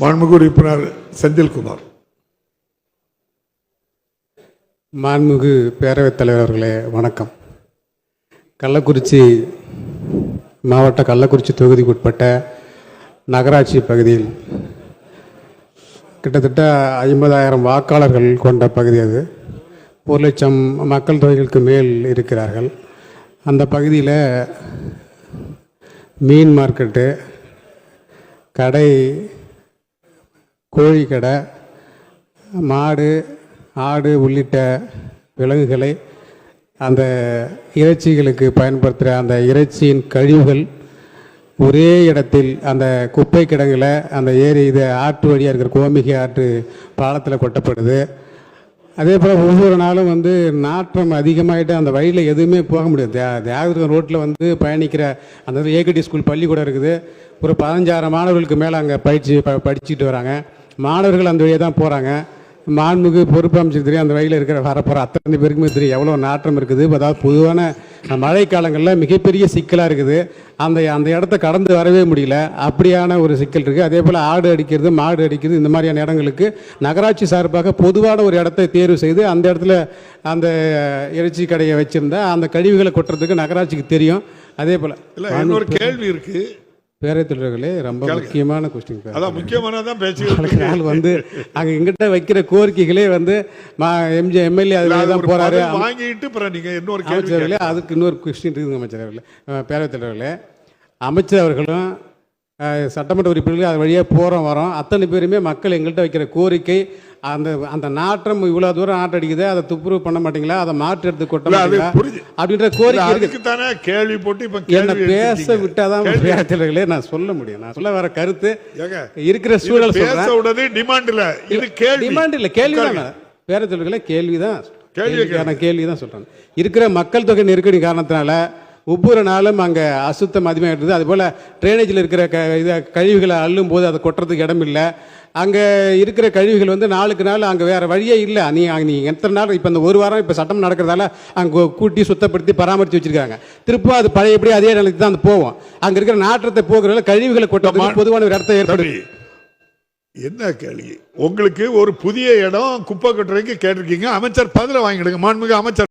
மாண்புமிகு உறுப்பினர் செந்தில்குமார். மாண்புமிகு பேரவைத் தலைவர்களே வணக்கம். கள்ளக்குறிச்சி மாவட்ட கள்ளக்குறிச்சி தொகுதிக்குட்பட்ட நகராட்சி பகுதியில் கிட்டத்தட்ட ஐம்பதாயிரம் வாக்காளர்கள் கொண்ட பகுதி அது. ஒரு லட்சம் மக்கள் தொகைகளுக்கு மேல் இருக்கிறார்கள். அந்த பகுதியில் மீன் மார்க்கெட்டு கடை கோழி கடை மாடு ஆடு உள்ளிட்ட விலங்குகளை அந்த இறைச்சிகளுக்கு பயன்படுத்துகிற அந்த இறைச்சியின் கழிவுகள் ஒரே இடத்தில் அந்த குப்பை கிடங்களை அந்த ஏரி இது ஆற்று வழியாக இருக்கிற கோமிகை ஆற்று பாலத்தில் கொட்டப்படுது. அதே போல் ஒவ்வொரு நாளும் வந்து நாற்றம் அதிகமாகிட்டு அந்த வழியில் எதுவுமே போக முடியாது. தியா- தியாகதுர்கம் ரோட்டில் வந்து பயணிக்கிற அந்த ஏகடி ஸ்கூல் பள்ளிக்கூடம் இருக்குது. ஒரு பதினஞ்சாயிரம் மாணவர்களுக்கு மேலே அங்கே பயிற்சி ப படிச்சுட்டு வராங்க. மாணவர்கள் அந்த வழியாக தான் போகிறாங்க மாண்புமிகு பொறுப்பு அமைச்சர் தெரியும் அந்த வழியில் இருக்கிற வரப்போகிற அத்தனை பேருக்குமே தெரியும் எவ்வளோ நாற்றம் இருக்குது. அதாவது பொதுவான மழை காலங்களில் மிகப்பெரிய சிக்கலாக இருக்குது. அந்த அந்த இடத்த கடந்து வரவே முடியல. அப்படியான ஒரு சிக்கல் இருக்குது அதே போல் ஆடு அடிக்கிறது மாடு அடிக்கிறது இந்த மாதிரியான இடங்களுக்கு நகராட்சி சார்பாக பொதுவான ஒரு இடத்தை தேர்வு செய்து அந்த இடத்துல அந்த இறைச்சி கடையை வச்சுருந்தா அந்த கழிவுகளை கொட்டுறதுக்கு நகராட்சிக்கு தெரியும். அதே போல் இல்ல இன்னொரு கேள்வி இருக்கு. பேரவைத் தலைவர்களே ரொம்ப முக்கியமான கொஸ்டின் அதான் முக்கியமானதான் பேச்சு. நாள் வந்து அங்கே எங்கிட்ட வைக்கிற கோரிக்கைகளே வந்து மா எம்ஜி எம்எல்ஏ அதில் தான் போகிறாரு வாங்கிட்டு அப்புறம் நீங்க இன்னொரு அமைச்சர்களே அதுக்கு இன்னொரு கொஸ்டின் இருக்குங்க அமைச்சர் அவர்களே அஹ் பேரவைத் தலைவர்களே அமைச்சர் அவர்களும் சட்டமன்ற உறுப்பினர்கள் அது வழியாக போகிறோம் வரோம். அத்தனை பேருமே மக்கள் எங்கள்கிட்ட வைக்கிற கோரிக்கை அந்த அந்த நாற்றம் இவ்வளோ தூரம் நாற்றம் அடிக்குது அதை துப்புரவு பண்ண மாட்டீங்களா? அதை மாற்று எடுத்து கொட்ட. அப்படின்ற கோரிக்கை இருக்கு. அதுக்கு தானே கேள்வி போட்டு இப்ப என்ன கேள்வி பேச. விட்டாதான் கேள்வி- தலைவர்களே நான் சொல்ல முடியும். நான் சொல்ல வர கருத்து இருக்கிற சூழல் பேச டிமாண்ட் இல்ல. இது கேள்வி. டிமாண்ட் இல்ல கேள்விதான் பேரத்தொழில்களை கேள்விதான் கேள்வி கேள்விக்கான கேள்வி தான் சொல்றேன். இருக்கிற மக்கள் தொகை நெருக்கடி காரணத்தினால ஒவ்வொரு நாளும் அங்கே அசுத்தம் அதிகமாகிடுது அதுபோல் ட்ரைனேஜில் இருக்கிற க இதை கழிவுகளை அள்ளும் போது அதை கொட்டுறதுக்கு இடம் இல்லை. அங்கே இருக்கிற கழிவுகள் வந்து நாளுக்கு நாள் அங்கே வேறு வழியே இல்லை. நீ நீ எத்தனை நாள் இப்போ இந்த ஒரு வாரம் இப்போ சட்டம் நடக்கிறதால அங்கே கூட்டி சுத்தப்படுத்தி பராமரித்து வச்சிருக்காங்க. திரும்ப அது பழையபடி அதே நிலைக்கு தான் அது போவோம். அங்கே இருக்கிற நாற்றத்தை போகிறதால கழிவுகளை கொட்டுறதுக்கு பொதுவான ஒரு இடத்த ஏற்படுது. என்ன கேள்வி? உங்களுக்கு ஒரு புதிய இடம் குப்பை கொட்டுறதுக்கு கேட்டிருக்கீங்க. அமைச்சர் பதில வாங்கிடுங்க. மாண்புமிகு அமைச்சர்.